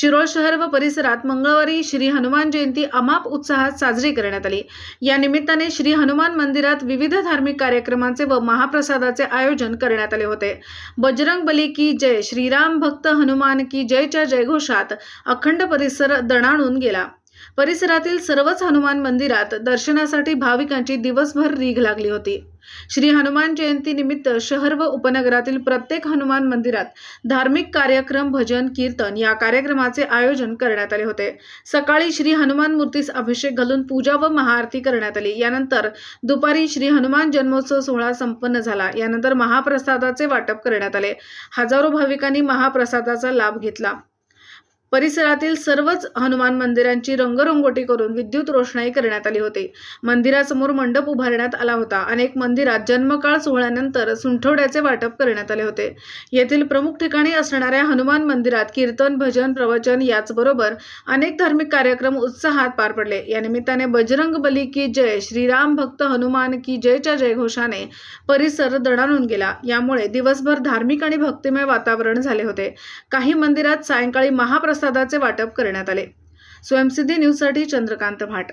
शिरोळ शहर व परिसरात मंगळवारी श्री हनुमान जयंती अमाप उत्साहात साजरी करण्यात आली. या निमित्ताने श्री हनुमान मंदिरात विविध धार्मिक कार्यक्रमांचे व महाप्रसादाचे आयोजन करण्यात आले होते. बजरंग बली की जय श्रीराम भक्त हनुमान की जयच्या जयघोषात अखंड परिसर दणाणून गेला. परिसरातील सर्वच हनुमान मंदिरात दर्शनासाठी भाविकांची दिवसभर रीघ लागली होती. श्री हनुमान जयंती निमित्त शहर व उपनगरातील प्रत्येक हनुमान मंदिरात धार्मिक कार्यक्रम भजन कीर्तन या कार्यक्रमाचे आयोजन करण्यात आले होते. सकाळी श्री हनुमान मूर्तीस अभिषेक घालून पूजा व महाआरती करण्यात आली. यानंतर दुपारी श्री हनुमान जन्मोत्सव सोहळा संपन्न झाला. यानंतर महाप्रसादाचे वाटप करण्यात आले. हजारो भाविकांनी महाप्रसादाचा लाभ घेतला. परिसरातील सर्वच हनुमान मंदिरांची रंगरंगोटी करून विद्युत रोषणाई करण्यात आली होती. मंदिरासमोर मंडप उभारण्यात आला होता. अनेक मंदिरात जन्मकाळ सोहळ्यानंतर सुंठवड्याचे वाटप करण्यात आले होते. येथील प्रमुख ठिकाणी असणाऱ्या हनुमान मंदिरात कीर्तन भजन प्रवचन याचबरोबर अनेक धार्मिक कार्यक्रम उत्साहात पार पडले. या निमित्ताने बजरंग बली की जय श्रीराम भक्त हनुमान की जयच्या जयघोषाने परिसर दणाणून गेला. यामुळे दिवसभर धार्मिक आणि भक्तिमय वातावरण झाले होते. काही मंदिरात सायंकाळी प्रसादाचे वाटप करण्यात आले. स्वयंसिद्धी न्यूजसाठी चंद्रकांत भाट.